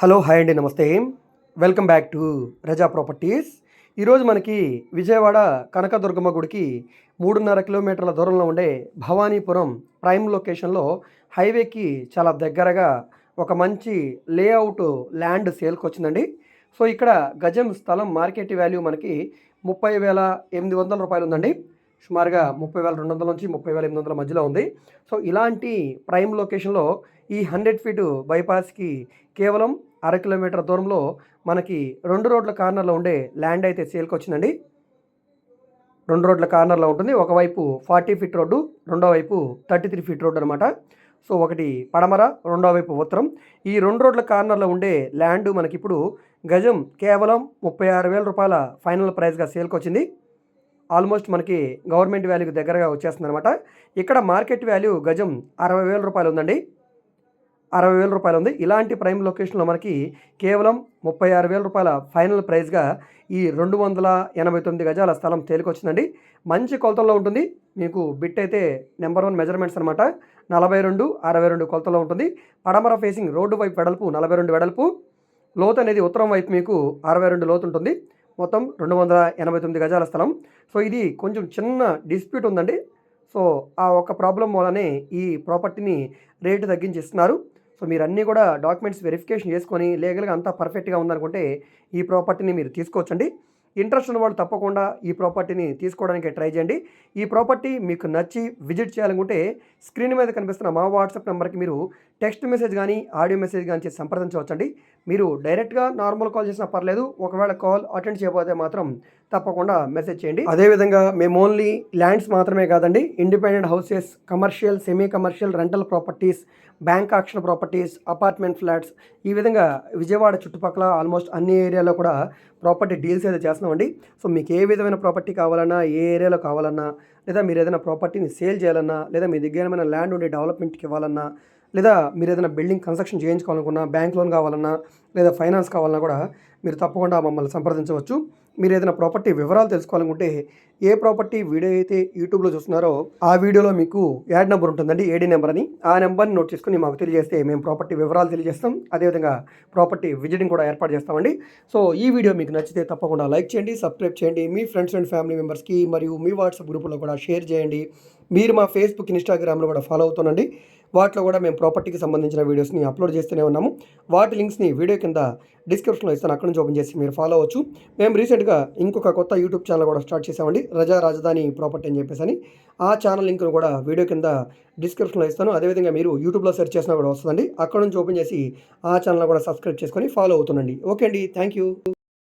Hello hi అండి namaste. Welcome back to Raja properties. ఈరోజు మనకి విజయవాడ కనకదుర్గమ్మ గుడికి మూడున్నర కిలోమీటర్ల దూరంలో ఉండే భవానీపురం ప్రైమ్ లొకేషన్లో హైవేకి చాలా దగ్గరగా ఒక మంచి లేఅవుట్ ల్యాండ్ సేల్కి వచ్చిందండి. సో ఇక్కడ గజం స్థలం మార్కెట్ వాల్యూ మనకి ముప్పై వేల ఎనిమిది వందల రూపాయలు ఉందండి. సుమారుగా ముప్పై వేల రెండు వందల నుంచి ముప్పై వేల ఎనిమిది వందల మధ్యలో ఉంది. సో ఇలాంటి ప్రైమ్ లొకేషన్లో ఈ హండ్రెడ్ ఫీట్ బైపాస్కి కేవలం అర కిలోమీటర్ దూరంలో మనకి రెండు రోడ్ల కార్నర్లో ఉండే ల్యాండ్ అయితే సేల్కి వచ్చిందండి. రెండు రోడ్ల కార్నర్లో ఉంటుంది. ఒకవైపు ఫార్టీ ఫీట్ రోడ్డు రెండో వైపు థర్టీ త్రీ ఫీట్ రోడ్డు అనమాట సో ఒకటి పడమర రెండో వైపు ఉత్తరం. ఈ రెండు రోడ్ల కార్నర్లో ఉండే ల్యాండ్ మనకిప్పుడు గజం కేవలం ముప్పై ఆరు వేల రూపాయల ఫైనల్ ప్రైస్గా సేల్కి వచ్చింది. ఆల్మోస్ట్ మనకి గవర్నమెంట్ వాల్యూకి దగ్గరగా వచ్చేస్తుంది అనమాట ఇక్కడ మార్కెట్ వాల్యూ గజం అరవై వేల రూపాయలు ఉందండి అరవై వేల రూపాయలు ఉంది ఇలాంటి ప్రైమ్ లొకేషన్లో మనకి కేవలం ముప్పై ఆరు వేల రూపాయల ఫైనల్ ప్రైస్గా ఈ రెండు వందల ఎనభై తొమ్మిది గజాల స్థలం తేలికొచ్చిందండి. మంచి కొలతల్లో ఉంటుంది. మీకు బిట్ అయితే నెంబర్ వన్ మెజర్మెంట్స్ అనమాట నలభై రెండు అరవై రెండు కొలతల్లో ఉంటుంది. పడమర ఫేసింగ్ రోడ్డు వైపు వెడల్పు నలభై రెండు వెడల్పు. లోతు అనేది ఉత్తరం వైపు మీకు అరవై రెండు లోతు ఉంటుంది మొత్తం రెండు వందల ఎనభై తొమ్మిది గజాల స్థలం. సో ఇది కొంచెం చిన్న డిస్ప్యూట్ ఉందండి. సో ఆ ఒక్క ప్రాబ్లం వల్లనే ఈ ప్రాపర్టీని రేటు తగ్గించి ఇస్తున్నారు సో మీరు అన్నీ కూడా డాక్యుమెంట్స్ వెరిఫికేషన్ చేసుకొని లీగల్గా అంతా పర్ఫెక్ట్గా ఉందనుకుంటే ఈ ప్రాపర్టీని మీరు తీసుకోవచ్చండి. ఇంట్రెస్ట్ ఉన్న వాళ్ళు తప్పకుండా ఈ ప్రాపర్టీని తీసుకోవడానికి ట్రై చేయండి. ఈ ప్రాపర్టీ మీకు నచ్చి విజిట్ చేయాలనుకుంటే స్క్రీన్ మీద కనిపిస్తున్న మా వాట్సాప్ నెంబర్కి మీరు టెక్స్ట్ మెసేజ్ కానీ ఆడియో మెసేజ్ కానీ చేసి సంప్రదించవచ్చండి. మీరు డైరెక్ట్గా నార్మల్ కాల్ చేసినా పర్లేదు ఒకవేళ కాల్ అటెండ్ చేయకపోతే మాత్రం తప్పకుండా మెసేజ్ చేయండి. అదేవిధంగా మేము ఓన్లీ ల్యాండ్స్ మాత్రమే కాదండి independent houses commercial semi commercial rental properties bank auction properties apartment flats ఈ విధంగా విజయవాడ చుట్టుపక్కల ఆల్మోస్ట్ అన్ని ఏరియాలో కూడా ప్రాపర్టీ డీల్స్ అయితే చేస్తున్నామండి. సో మీకు ఏ విధమైన ప్రాపర్టీ కావాలన్నా ఏ ఏరియాలో కావాలన్నా లేదా మీరు ఏదైనా ప్రాపర్టీని సేల్ చేయాలన్నా లేదా మీ దగ్గర ఏమైనా ల్యాండ్ ఉండి డెవలప్మెంట్కి ఇవ్వాలన్నా లేదా మీరు ఏదైనా బిల్డింగ్ కన్స్ట్రక్షన్ చేయించుకోవాలనుకున్నా బ్యాంక్ లోన్ కావాలన్నా లేదా ఫైనాన్స్ కావాలన్నా కూడా మీరు తప్పకుండా మమ్మల్ని సంప్రదించవచ్చు. మీరు ఏదైనా ప్రాపర్టీ వివరాలు తెలుసుకోవాలనుకుంటే ఏ ప్రాపర్టీ వీడియో అయితే యూట్యూబ్లో చూస్తున్నారో ఆ వీడియోలో మీకు యాడ్ నెంబర్ ఉంటుందండి ఏడీ నెంబర్ అని. ఆ నెంబర్ని నోట్ చేసుకుని మాకు తెలియజేస్తే మేము ప్రాపర్టీ వివరాలు తెలియజేస్తాం. అదేవిధంగా ప్రాపర్టీ విజిటింగ్ కూడా ఏర్పాటు చేస్తామండి. సో ఈ వీడియో మీకు నచ్చితే తప్పకుండా లైక్ చేయండి సబ్స్క్రైబ్ చేయండి. మీ ఫ్రెండ్స్ అండ్ ఫ్యామిలీ మెంబర్స్కి మరియు మీ వాట్సాప్ గ్రూపులో కూడా షేర్ చేయండి. మీరు మా ఫేస్బుక్ ఇన్స్టాగ్రామ్లో కూడా ఫాలో అవుతానండి వాటిలో కూడా మేము ప్రాపర్టీకి సంబంధించిన వీడియోస్ని అప్లోడ్ చేస్తూనే ఉన్నాము. వాటి లింక్స్ని వీడియో కింద డిస్క్రిప్షన్లో ఇస్తాను. అక్కడ నుంచి ఓపెన్ చేసి మీరు ఫాలో అవ్వచ్చు. మేము రీసెంట్గా ఇంకొక కొత్త యూట్యూబ్ ఛానల్ కూడా స్టార్ట్ చేసామండి రజా రాజధాని ప్రాపర్టీ అని చెప్పేసి అని ఆ ఛానల్ లింక్ను కూడా వీడియో కింద డిస్క్రిప్షన్లో ఇస్తాను. అదేవిధంగా మీరు యూట్యూబ్లో సెర్చ్ చేసినా కూడా వస్తుందండి. అక్కడ నుంచి ఓపెన్ చేసి ఆ ఛానల్ కూడా సబ్స్క్రైబ్ చేసుకొని ఫాలో అవుతుండండి. ఓకే అండి. Thank you